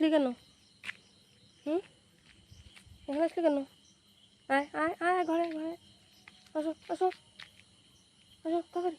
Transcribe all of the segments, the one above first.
আসলি কেন? হুম? এখানে আসলি কেন? আয় আয় আয়, ঘরে ঘরে। আসো আসো। আসো, তাড়াতাড়ি।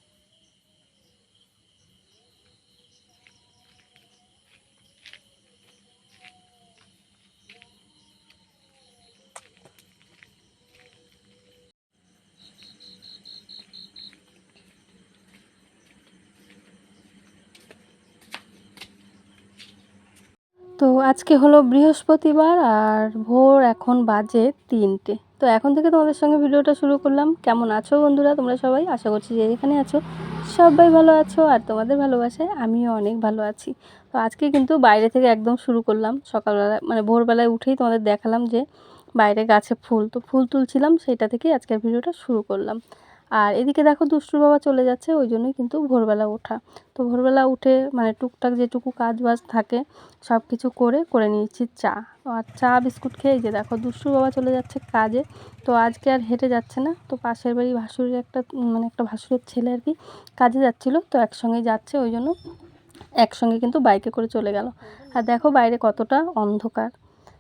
তো আজকে হলো বৃহস্পতিবার আর ভোর এখন বাজে তিনটে। তো এখন থেকে তোমাদের সঙ্গে ভিডিওটা শুরু করলাম। কেমন আছো বন্ধুরা? তোমরা সবাই? আশা করছি যে এখানে আছো। সবাই ভালো আছো আর তোমাদের ভালোবাসায় আমিও অনেক ভালো আছি। তো আজকে কিন্তু বাইরে থেকে একদম শুরু করলাম। সকালবেলায় মানে ভোরবেলায় উঠেই তোমাদের দেখালাম যে বাইরে গাছে ফুল, তো ফুল তুলছিলাম সেটা থেকেই আজকের ভিডিওটা শুরু করলাম। আর এদিকে দেখো দুষ্টুর বাবা চলে যাচ্ছে, ওই জন্যই কিন্তু ভোরবেলা ওঠা। তো ভোরবেলা উঠে মানে টুকটাক যেটুকু কাজ বাজ থাকে সব কিছু করে করে নিয়েছি চা। আর চা, বিস্কুট খেয়ে যে দেখো দুষ্টুর বাবা চলে যাচ্ছে কাজে। তো আজকে আর হেঁটে যাচ্ছে না, তো পাশের বাড়ি ভাসুরের একটা মানে একটা ভাসুরের ছেলে আর কি কাজে যাচ্ছিল, তো একসঙ্গে যাচ্ছে, ওই জন্য একসঙ্গে কিন্তু বাইকে করে চলে গেল। আর দেখো বাইরে কতটা অন্ধকার।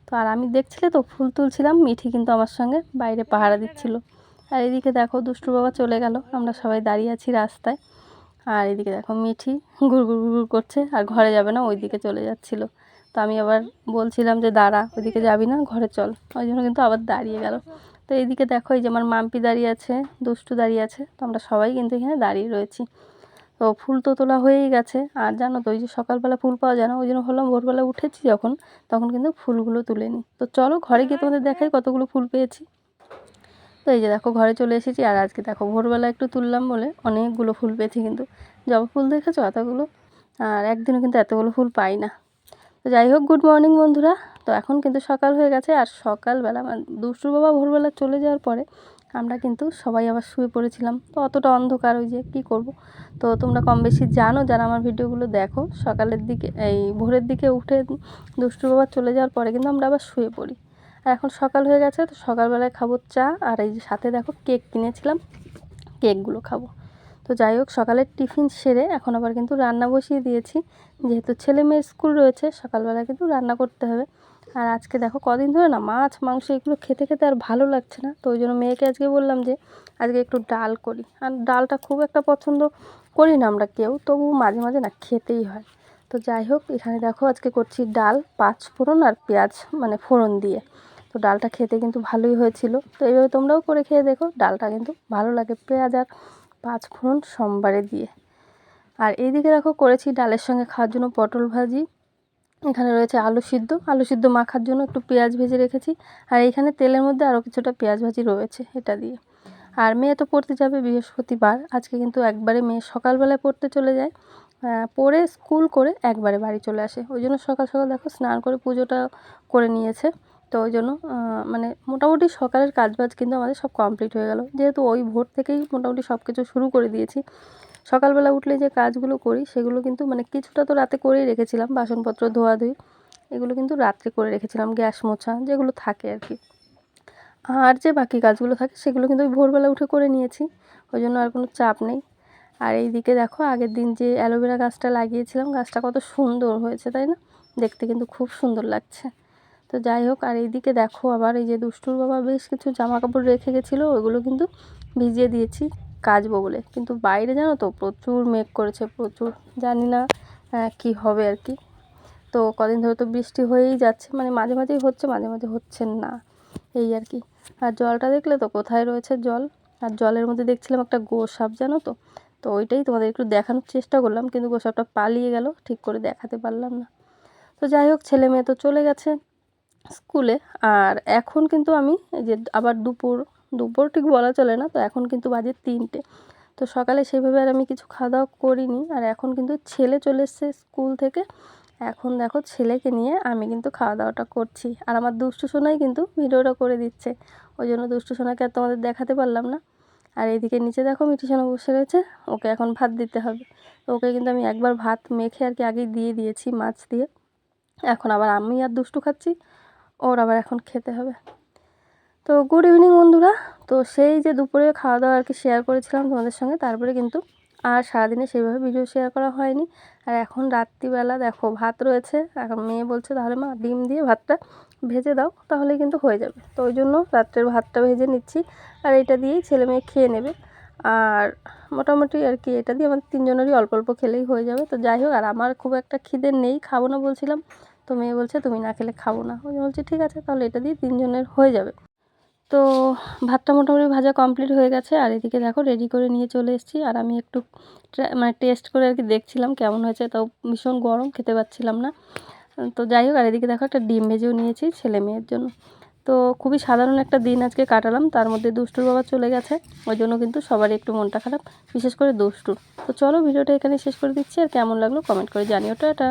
তো আর আমি দেখছিলে তো, ফুল তুলছিলাম, মিঠি কিন্তু আমার সঙ্গে বাইরে পাহারা দিচ্ছিল। আর এদিকে দেখো দুষ্টু বাবা চলে গেল। আমরা সবাই দাঁড়িয়ে আছি রাস্তায়। আর এদিকে দেখো মিঠি ঘুর ঘুর ঘুর করছে আর ঘরে যাবে না ওই দিকে চলে যাচ্ছিল। তো আমি আবার বলছিলাম যে, দাঁড়া, ওইদিকে যাবি না, ঘরে চল। ওই জন্য কিন্তু আবার দাঁড়িয়ে গেল। তো এইদিকে দেখো এই যে আমার মাম্পি দাঁড়িয়ে আছে, দুষ্টু দাঁড়িয়ে আছে। তো আমরা সবাই কিন্তু এখানে দাঁড়িয়ে রয়েছি। তো ফুল তো তোলা হয়েই গেছে। আর জানো তো, ওই যে সকালবেলা ফুল পাওয়া যায় না, ওই জন্য হলাম ভোরবেলা উঠেছি যখন, তখন কিন্তু ফুলগুলো তুলে নিই তো চলো ঘরে গিয়ে তোমাদের দেখাই কতগুলো ফুল পেয়েছি। তো এই যে দেখো ঘরে চলে এসেছি আর আজকে দেখো ভোরবেলা একটু তুললাম বলে অনেকগুলো ফুল পেয়েছি কিন্তু। জবা ফুল দেখেছ এতগুলো? আর একদিনও কিন্তু এতগুলো ফুল পাই না। তো যাই হোক গুড মর্নিং বন্ধুরা। তো এখন কিন্তু সকাল হয়ে গেছে আর সকালবেলা মানে দুষ্টুর বাবা ভোরবেলা চলে যাওয়ার পরে আমরা কিন্তু সবাই আবার শুয়ে পড়েছিলাম। তো অতটা অন্ধকার ওই যে কী করব? তো তোমরা কম বেশি জানো, যারা আমার ভিডিওগুলো দেখো, সকালের দিকে, এই ভোরের দিকে উঠে দুষ্টুর বাবা চলে যাওয়ার পরে কিন্তু আমরা আবার শুয়ে পড়ি। আর এখন সকাল হয়ে গেছে, তো সকালবেলায় খাব চা। আর এই সাথে দেখো কেক কিনেছিলাম, কেকগুলো খাব। তো যাই হোক, সকালের টিফিন সেরে এখন আবার কিন্তু রান্না বসিয়ে দিয়েছি। যেহেতু ছেলে মেয়ের স্কুল রয়েছে, সকালবেলা কিন্তু রান্না করতে হবে। আর আজকে দেখো কদিন ধরে না মাছ, মাংস এগুলো খেতে খেতে আর ভালো লাগছে না। তো ওই জন্য মেয়েকে আজকে বললাম যে, আজকে একটু ডাল করি। আর ডালটা খুব একটা পছন্দ করি না আমরা কেউ, তবু মাঝে মাঝে না খেতেই হয়। তো যাই হোক, এখানে দেখো আজকে করছি ডাল, পাঁচ ফোড়ন আর পেঁয়াজ মানে ফোড়ন দিয়ে। তো ডালটা খেতে কিন্তু ভালোই হয়েছিল। তো এইভাবে তোমরাও করে খেয়ে দেখো, ডালটা কিন্তু ভালো লাগে। পেঁয়াজ আর পাঁচ ফোড়ন সোমবারে দিয়ে। আর এইদিকে দেখো, করেছি ডালের সঙ্গে খাওয়ার জন্য পটল ভাজি। এখানে রয়েছে আলু সিদ্ধ। আলু সিদ্ধ মাখার জন্য একটু পেঁয়াজ ভেজে রেখেছি। আর এইখানে তেলের মধ্যে আরও কিছুটা পেঁয়াজ ভাজি রয়েছে, এটা দিয়ে। আর মেয়ে তো পড়তে যাবে বৃহস্পতিবার। আজকে কিন্তু একবারে মেয়ে সকালবেলায় পড়তে চলে যায়। পড়ে স্কুল করে একবারে বাড়ি চলে আসে। ওই জন্য সকাল সকাল দেখো, স্নান করে পুজোটা করে নিয়েছে। তো ওই জন্য মানে মোটামুটি সকালের কাজবাজ কিন্তু আমাদের সব কমপ্লিট হয়ে গেল। যেহেতু ওই ভোর থেকেই মোটামুটি সব কিছু শুরু করে দিয়েছি। সকালবেলা উঠলে যে কাজগুলো করি, সেগুলো কিন্তু মানে কিছুটা তো রাতে করেই রেখেছিলাম। বাসনপত্র ধোয়াধুয়ি এগুলো কিন্তু রাত্রে করে রেখেছিলাম, গ্যাস মোছা, যেগুলো থাকে আর কি। আর যে বাকি কাজগুলো থাকে, সেগুলো কিন্তু ওই ভোরবেলা উঠে করে নিয়েছি। ওই জন্য আর কোনো চাপ নেই। আর এই দিকে দেখো, আগের দিন যে অ্যালোভেরা গাছটা লাগিয়েছিলাম, গাছটা কত সুন্দর হয়েছে, তাই না? দেখতে কিন্তু খুব সুন্দর লাগছে। তো যাই হোক, আর এইদিকে দেখো আবার এই যে দুষ্টুর বাবা বেশ কিছু জামা কাপড় রেখে গেছিল ওইগুলো কিন্তু ভিজিয়ে দিয়েছি কাচবো বলে। কিন্তু বাইরে জানো তো প্রচুর মেঘ করেছে, প্রচুর জানি না কি হবে আর কি। তো কদিন ধরে তো বৃষ্টি হয়েই যাচ্ছে মানে মাঝে মাঝেই হচ্ছে, মাঝে মাঝে হচ্ছে না, এই আর কি। আর জলটা দেখলে তো কোথায় রয়েছে জল? আর জলের মধ্যে দেখছিলাম একটা গোসাপ, জানো তো? তো ওইটাই তোমাদের একটু দেখানোর চেষ্টা করলাম, কিন্তু গোসাপটা পালিয়ে গেল, ঠিক করে দেখাতে পারলাম না। তো যাই হোক, ছেলে মেয়ে তো চলে গেছে স্কুলে। আর এখন কিন্তু আমি যে আবার দুপুর দুপুর ঠিক বলা চলে না, তো এখন কিন্তু বাজে তিনটে। তো সকালে সেভাবে আর আমি কিছু খাওয়া দাওয়া করিনি। আর এখন কিন্তু ছেলে চলে এসছে স্কুল থেকে। এখন দেখো ছেলেকে নিয়ে আমি কিন্তু খাওয়া দাওয়াটা করছি। আর আমার দুষ্টু সোনাই কিন্তু ভিডিওটা করে দিচ্ছে। ওই জন্য দুষ্টু সোনাকে আর তোমাদের দেখাতে পারলাম না। আর এইদিকে নিচে দেখো মিঠি সোনা বসে রয়েছে। ওকে এখন ভাত দিতে হবে। তো ওকে কিন্তু আমি একবার ভাত মেখে আর কি আগেই দিয়ে দিয়েছি মাছ দিয়ে। এখন আবার আমি আর দুষ্টু খাচ্ছি। ওর আবার এখন খেতে হবে। তো গুড ইভিনিং বন্ধুরা। তো সেই যে দুপুরে খাওয়া দাওয়া আর কি শেয়ার করেছিলাম তোমাদের সঙ্গে, তারপরে কিন্তু আর সারাদিনে সেইভাবে ভিডিও শেয়ার করা হয়নি। আর এখন রাত্রিবেলা দেখো ভাত রয়েছে, এখন মেয়ে বলছে, তাহলে মা ডিম দিয়ে ভাতটা ভেজে দাও, তাহলে কিন্তু হয়ে যাবে। তো ওই জন্য রাত্রের ভাতটা ভেজে নিচ্ছি, আর এটা দিয়েই ছেলে মেয়ে খেয়ে নেবে। আর মোটামুটি আর কি এটা দিয়ে আমাদের তিনজনেরই অল্প অল্প খেলেই হয়ে যাবে। তো যাই হোক, আর আমার খুব একটা খিদে নেই, খাব না বলছিলাম। তো মেয়ে বলছে, তুমি না খেলে খাব না। ওই বলছে, ঠিক আছে, তাহলে এটা দিয়ে তিনজনের হয়ে যাবে। তো ভাতটা মোটামুটি ভাজা কমপ্লিট হয়ে গেছে, আর এদিকে দেখো রেডি করে নিয়ে চলে এসেছি। আর আমি একটু মানে টেস্ট করে আর কি দেখছিলাম কেমন হয়েছে, তাও ভীষণ গরম, খেতে পাচ্ছিলাম না। তো যাই হোক, আর এদিকে দেখো একটা ডিম ভেজেও নিয়েছি ছেলে মেয়ের জন্য। তো খুবই সাধারণ একটা দিন আজকে কাটালাম, তার মধ্যে দুষ্টুর বাবা চলে গেছে, ওই জন্য কিন্তু সবারই একটু মনটা খারাপ, বিশেষ করে দুষ্টুর। তো চলো, ভিডিওটা এখানে শেষ করে দিচ্ছি, আর কেমন লাগল কমেন্ট করে জানিও। টাটা!